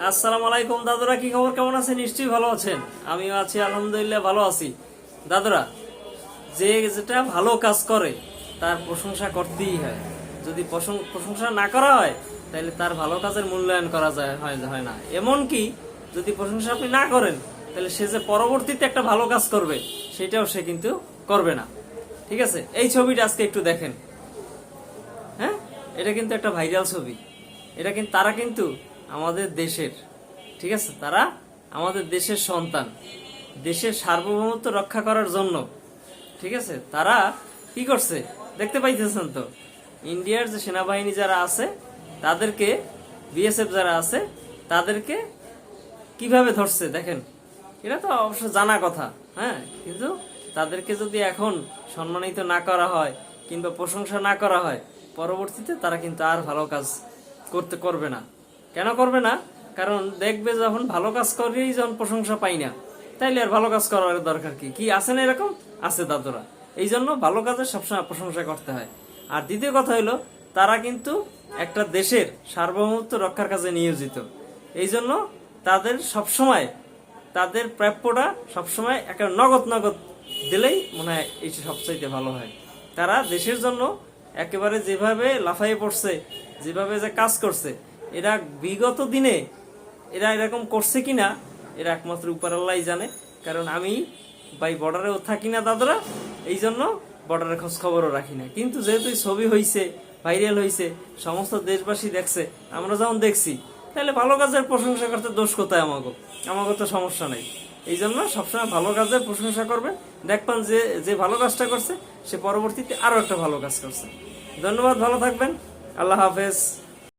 আসসালামু আলাইকুম, দাদুরা, কি খবর? কেমন আছেন? নিশ্চয়ই ভালো আছেন। আমিও আছি, আলহামদুলিল্লাহ, ভালো আছি। দাদুরা, যে যেটা ভালো কাজ করে, তার প্রশংসা করতেই হয়। যদি প্রশং- প্রশংসা না করা হয় তাহলে তার ভালো কাজের মূল্যায়ন করা যায় হয় হয় না। এমন কি যদি প্রশংসা আপনি না করেন তাহলে সে যে পরবর্তীতে একটা ভালো কাজ করবে, সেটাও সে কিন্তু করবে না। ঠিক আছে? এই ছবিটা আজকে একটু দেখেন। হ্যাঁ? এটা কিন্তু একটা ভাইরাল ছবি। এটা কিন্তু তারা কিন্তু আমাদের দেশের, ঠিক আছে, তারা আমাদের দেশের সন্তান, দেশের সার্বভৌমত্ব রক্ষা করার জন্য, ঠিক আছে, তারা কি করছে? দেখতে পাইতেছেন তো, ইন্ডিয়ার যে সেনাবাহিনী যারা আছে, তাদেরকে, বিএসএফ যারা আছে, তাদেরকে কীভাবে ধরছে দেখেন? এটা তো অবশ্য জানা কথা হ্যাঁ কিন্তু তাদেরকে যদি এখন সম্মানিত না করা হয় কিংবা প্রশংসা না করা হয়, পরবর্তীতে তারা কিন্তু আর ভালো কাজ করতে করবে না। কেন করবে না? কারণ দেখবে যখন ভালো কাজ করেই যখন প্রশংসা পাই না, তাইলে আর ভালো কাজ করার দরকার কি? কি আছে না এরকম? আছে দাদুরা। এই জন্য ভালো কাজের সবসময় প্রশংসা করতে হয়। আর দ্বিতীয় কথা হলো তারা কিন্তু একটা দেশের সার্বভৌমত্ব রক্ষার কাজে নিয়োজিত। এই জন্য তাদের সবসময়, তাদের প্রাপ্যটা সবসময় একটা নগদ নগদ দিলেই মনে হয় এটি সবচাইতে ভালো হয়। তারা দেশের জন্য একেবারে যেভাবে লাফাইয়ে পড়ছে, যেভাবে যে কাজ করছে এরা বিগত দিনে এরা এরকম করছে কিনা, এরা একমাত্র উপরাল্লাই জানে। কারণ আমি বাই বর্ডারেও থাকি না দাদরা এই জন্য বর্ডারের খোঁজ খবরও রাখি না। কিন্তু যেহেতু ছবি হয়েছে ভাইরাল হয়েছে সমস্ত দেশবাসী দেখছে, আমরা যেমন দেখছি, তাহলে ভালো কাজের প্রশংসা করতে দোষ কোথায় আমাকে আমাকে তো সমস্যা নেই। এই জন্য সবসময় ভালো কাজের প্রশংসা করবে দেখবেন যে যে ভালো কাজটা করছে, সে পরবর্তীতে আরও একটা ভালো কাজ করছে। ধন্যবাদ, ভালো থাকবেন। আল্লাহ হাফেজ।